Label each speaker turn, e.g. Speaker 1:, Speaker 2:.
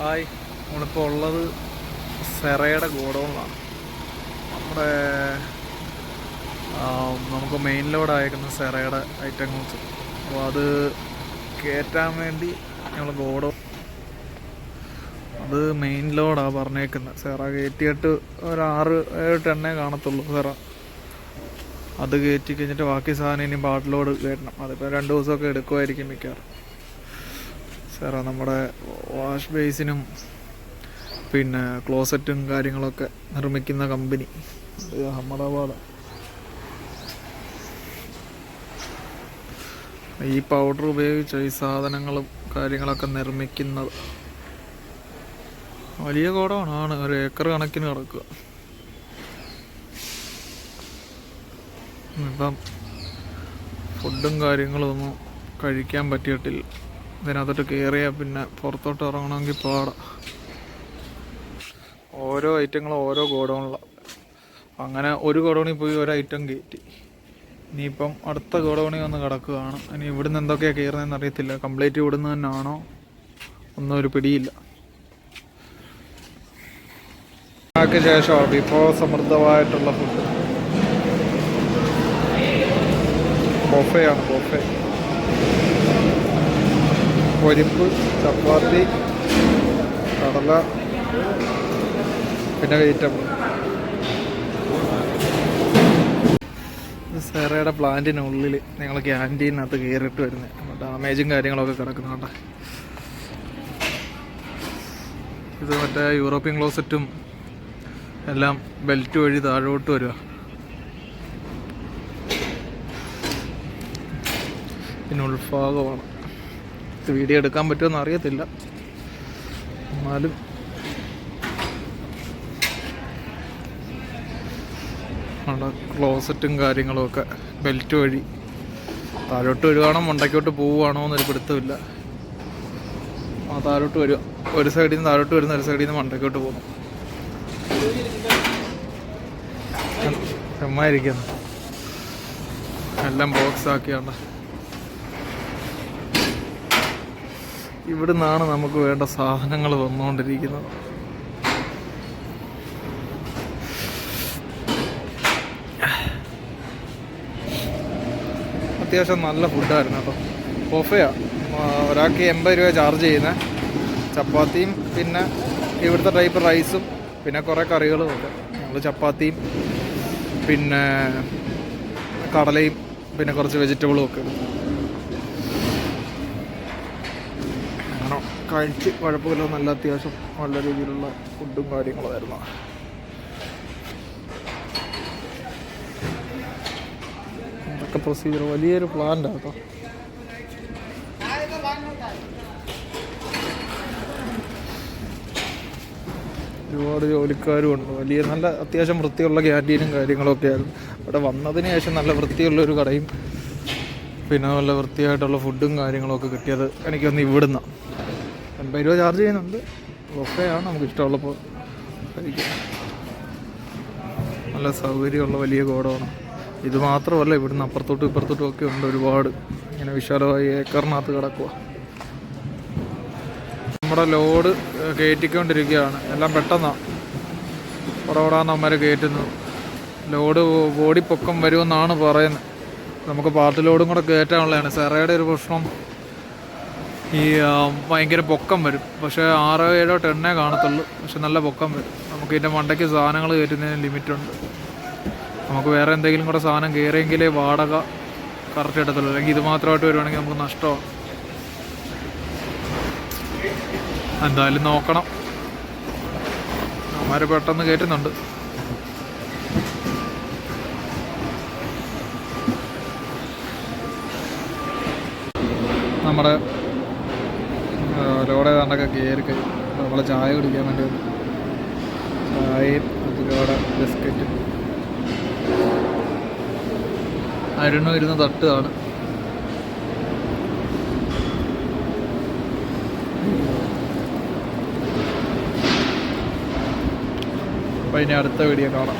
Speaker 1: Hi. നമ്മളിപ്പോൾ ഉള്ളത് സെറയുടെ ഗോഡൗണിലാണ്. നമ്മുടെ നമുക്ക് മെയിൻ ലോഡ് അയക്കുന്ന സെറയുടെ ഐറ്റംസ് അപ്പോൾ അത് കയറ്റാൻ വേണ്ടി ഞങ്ങൾ ഗോഡൗൺ അത് മെയിൻ ലോഡാണ് പറഞ്ഞേക്കുന്നത് സെറ കയറ്റിയിട്ട് ഒരു ആറ് ഏഴ് എണ്ണേ കാണത്തുള്ളൂ സെറ. അത് കയറ്റി കഴിഞ്ഞിട്ട് ബാക്കി സാധനം ഇനി ബാട്ടിലോട് കയറ്റണം അതിപ്പോൾ രണ്ട് ദിവസമൊക്കെ എടുക്കുമായിരിക്കും മിക്കവാറും. സാറാ നമ്മുടെ വാഷ് ബേസിനും പിന്നെ ക്ലോസറ്റും കാര്യങ്ങളൊക്കെ നിർമ്മിക്കുന്ന കമ്പനി. അഹമ്മദാബാദ്. ഈ പൗഡർ ഉപയോഗിച്ച് ഈ സാധനങ്ങളും കാര്യങ്ങളൊക്കെ നിർമ്മിക്കുന്നത്. വലിയ കോടമാണ് ആണ് ഒരു ഏക്കർ കണക്കിന് കിടക്കുക. ഇപ്പം ഫുഡും കാര്യങ്ങളൊന്നും കഴിക്കാൻ പറ്റിയിട്ടില്ല. ഇതിനകത്തോട്ട് കയറിയാൽ പിന്നെ പുറത്തോട്ട് ഇറങ്ങണമെങ്കിൽ പാടാം. ഓരോ ഐറ്റങ്ങളും ഓരോ ഗോഡൗണിലാണ് അങ്ങനെ ഒരു ഗോഡൗണിൽ പോയി ഒരു ഐറ്റം കയറ്റി ഇനിയിപ്പം അടുത്ത ഗോഡൗണിൽ വന്ന് കിടക്കുകയാണ്. ഇനി ഇവിടുന്ന് എന്തൊക്കെയാണ് കയറുന്നതെന്ന് അറിയത്തില്ല. കംപ്ലീറ്റ് ഇവിടുന്ന് തന്നെയാണോ? ഒന്നും ഒരു പിടിയില്ല. അതിന് ശേഷം വിഭവസമൃദ്ധമായിട്ടുള്ള ഫുഡ് ബൊഫയാണ് ബൊഫേ പരിപ്പ് ചപ്പാത്തി കടല പിന്നെ വെജിറ്റബിൾ സെറയുടെ പ്ലാന്റിനുള്ളിൽ നിങ്ങൾ ക്യാന്റീനകത്ത് കയറിയിട്ട് വരുന്നത് ഡാമേജും കാര്യങ്ങളൊക്കെ കിടക്കുന്നുണ്ട് ഇത് മറ്റേ യൂറോപ്യൻ ക്ലോസറ്റും എല്ലാം ബെൽറ്റ് വഴി താഴോട്ട് വരിക. പിന്നെ ഉൾഭാഗമാണ്. വീഡിയോ എടുക്കാൻ പറ്റുമെന്ന് അറിയത്തില്ല. എന്നാലും. നമ്മുടെ ക്ലോസറ്റും കാര്യങ്ങളും ഒക്കെ ബെൽറ്റ് വഴി താഴോട്ട് വരുവാണോ മുണ്ടയ്ക്കോട്ട് പോവുകയാണോ എന്നൊരു പിടുത്തമില്ല. ആ താഴോട്ട് വരിക. ഒരു സൈഡിൽ നിന്ന് താഴോട്ട് വരുന്ന ഒരു സൈഡിൽ നിന്ന് മണ്ടയ്ക്കോട്ട് പോകുന്നു. ചെമ്മായിരിക്കുന്നു എല്ലാം ബോക്സ് ആക്കിയാണ്ട് നിന്നാണ് നമുക്ക് വേണ്ട സാധനങ്ങൾ വന്നുകൊണ്ടിരിക്കുന്നത്. അത്യാവശ്യം നല്ല ഫുഡായിരുന്നു കേട്ടോ. ബൊഫയാ ഒരാൾക്ക് എൺപത് രൂപ ചാർജ് ചെയ്യുന്നത് ചപ്പാത്തിയും പിന്നെ ഇവിടുത്തെ ടൈപ്പ് റൈസും പിന്നെ കുറേ കറികളും ഉണ്ട്. ഞങ്ങൾ ചപ്പാത്തിയും പിന്നെ കടലയും പിന്നെ കുറച്ച് വെജിറ്റബിളും ഒക്കെ എടുത്തു അങ്ങനെ കഴിച്ച് കുഴപ്പമില്ല നല്ല അത്യാവശ്യം നല്ല രീതിയിലുള്ള ഫുഡും കാര്യങ്ങളായിരുന്നു ഇതൊക്കെ പ്രൊസീജിയർ വലിയൊരു പ്ലാന്റ് കേട്ടോ. ഒരുപാട് ജോലിക്കാരും ഉണ്ട്. വലിയ നല്ല അത്യാവശ്യം വൃത്തിയുള്ള ക്യാന്റീനും കാര്യങ്ങളൊക്കെ ആയിരുന്നു. അവിടെ വന്നതിന് ശേഷം നല്ല വൃത്തിയുള്ള ഒരു കടയും പിന്നെ നല്ല വൃത്തിയായിട്ടുള്ള ഫുഡും കാര്യങ്ങളൊക്കെ കിട്ടിയത് എനിക്കൊന്ന് ഇവിടുന്ന്. എൺപത് രൂപ ചാർജ് ചെയ്യുന്നുണ്ട്. ഓക്കെയാണ് നമുക്ക് ഇഷ്ടമുള്ളപ്പോൾ കഴിക്കാം. നല്ല സൗകര്യമുള്ള വലിയ ഗോഡമാണ് ഇത് മാത്രമല്ല ഇവിടുന്ന് അപ്പുറത്തോട്ടും ഇപ്പുറത്തോട്ടും ഒക്കെ ഉണ്ട് ഒരുപാട്. ഇങ്ങനെ വിശാലമായി ഏക്കറിനകത്ത് കിടക്കുക നമ്മുടെ ലോഡ് കയറ്റിക്കൊണ്ടിരിക്കുകയാണ്. എല്ലാം പെട്ടെന്നാണ് ഉടപടാന്ന് അമ്മമാർ കയറ്റുന്നത് ലോഡ് ബോഡി പൊക്കം വരുമെന്നാണ് പറയുന്നത്. നമുക്ക് പാർട്ടി ലോഡും കൂടെ കയറ്റാനുള്ളതാണ്. സെറയുടെ ഒരു പ്രശ്നം ഈ ഭയങ്കര പൊക്കം വരും. പക്ഷേ ആറോ ഏഴോ ടെണ്ണേ കാണത്തുള്ളൂ. പക്ഷെ നല്ല പൊക്കം വരും. നമുക്ക് ഇതിന്റെ മണ്ടയ്ക്ക് സാധനങ്ങൾ കയറ്റുന്നതിന് ലിമിറ്റുണ്ട്. നമുക്ക് വേറെ എന്തെങ്കിലും കൂടെ സാധനം കയറിയെങ്കിലേ വാടക കറക്റ്റ് എടുത്തുള്ളൂ അല്ലെങ്കിൽ ഇത് മാത്രമായിട്ട് വരുവാണെങ്കിൽ നമുക്ക് നഷ്ടമാണ്. എന്തായാലും നോക്കണം. അവന്മാർ പെട്ടെന്ന് കയറ്റുന്നുണ്ട്. നമ്മുടെ ലോഡ് ഏതാണ്ടൊക്കെ കയറി കഴിഞ്ഞു നമ്മളെ ചായ കുടിക്കാൻ വേണ്ടി. ചായയും അതിലൂടെ ബിസ്ക്കറ്റും. അരുണും ഇരുന്ന് തട്ടുകയാണ് അപ്പോൾ ഇനി അടുത്ത വീഡിയോ കാണാം.